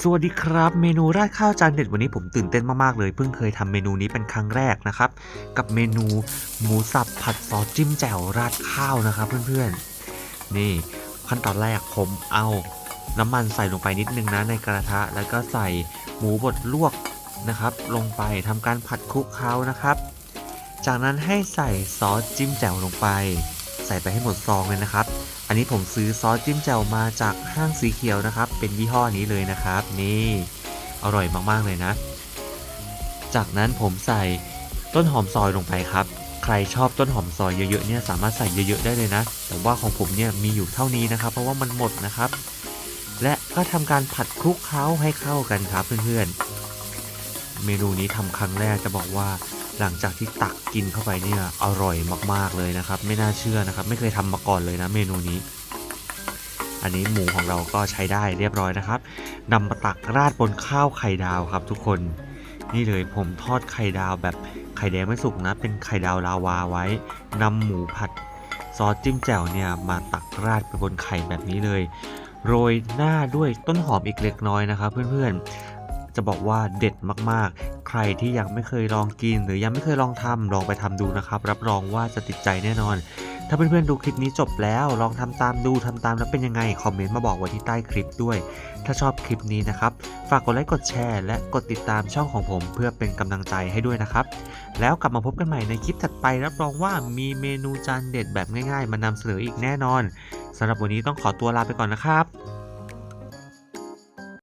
สวัสดีครับ เมนูราดข้าวจานเด็ดวันนี้ผมตื่นเต้นมากๆเลย เพิ่งเคยทำเมนูนี้เป็นครั้งแรกนะครับ กับเมนูหมูสับผัดซอสจิ้มแจ่วราดข้าวนะครับเพื่อนๆ นี่ขั้นตอนแรกผมเอาน้ำมันใส่ลงไปนิดนึงนะในกระทะ แล้วก็ใส่หมูบดลวกนะครับ ลงไปทำการผัดคลุกเคล้านะครับ จากนั้นให้ใส่ซอสจิ้มแจ่วลงไป ใส่ไปให้หมดซองเลยนะครับ อันนี้ผมซื้อซอสจิ้มแจ่วมาจากห้างสีเขียวนะครับ เป็นยี่ห้อนี้เลยนะครับ นี่อร่อยมากๆเลยนะ จากนั้นผมใส่ต้นหอมซอยลงไปครับ ใครชอบต้นหอมซอยเยอะๆเนี่ยสามารถใส่เยอะๆได้เลยนะ แต่ว่าของผมเนี่ยมีอยู่เท่านี้นะครับ เพราะว่ามันหมดนะครับ และก็ทำการผัดคลุกเคล้าให้เข้ากันครับเพื่อนๆ เมนูนี้ทำครั้งแรกจะบอกว่า หลังจากที่ตักกินเข้าไปเนี่ยอร่อยมากๆเลยนะครับ ไม่น่าเชื่อนะครับ ไม่เคยทำมาก่อนเลยนะเมนูนี้ อันนี้หมูของเราก็ใช้ได้เรียบร้อยนะครับนำมาตักราดบนข้าวไข่ดาวครับ ทุกคนนี่เลยผมทอดไข่ดาวแบบไข่แดงไม่สุกนะ เป็นไข่ดาวลาวาไว้นำหมูผัดซอสจิ้มแจ่วเนี่ยมาตักราดไปบนไข่แบบนี้เลย โรยหน้าด้วยต้นหอมอีกเล็กน้อยนะครับ เพื่อนๆ จะบอกว่าเด็ดมากๆ ใครที่ยังไม่เคยลองกิน หรือยังไม่เคยลองทำลองไปทำดูนะครับ รับรองว่าจะติดใจแน่นอน ถ้าเพื่อนๆดูคลิปนี้จบแล้วลองทำตามดูทำตามแล้วเป็นยังไงคอมเมนต์มาบอกไว้ที่ใต้คลิปด้วย ถ้าชอบคลิปนี้นะครับฝากกดไลค์กดแชร์และกดติดตามช่องของผม เพื่อเป็นกำลังใจให้ด้วยนะครับ แล้วกลับมาพบกันใหม่ในคลิปถัดไป รับรองว่ามีเมนูจานเด็ดแบบง่าย ๆ มานำเสนออีกแน่นอนสำหรับวันนี้ต้องขอตัวลาไปก่อนนะครับ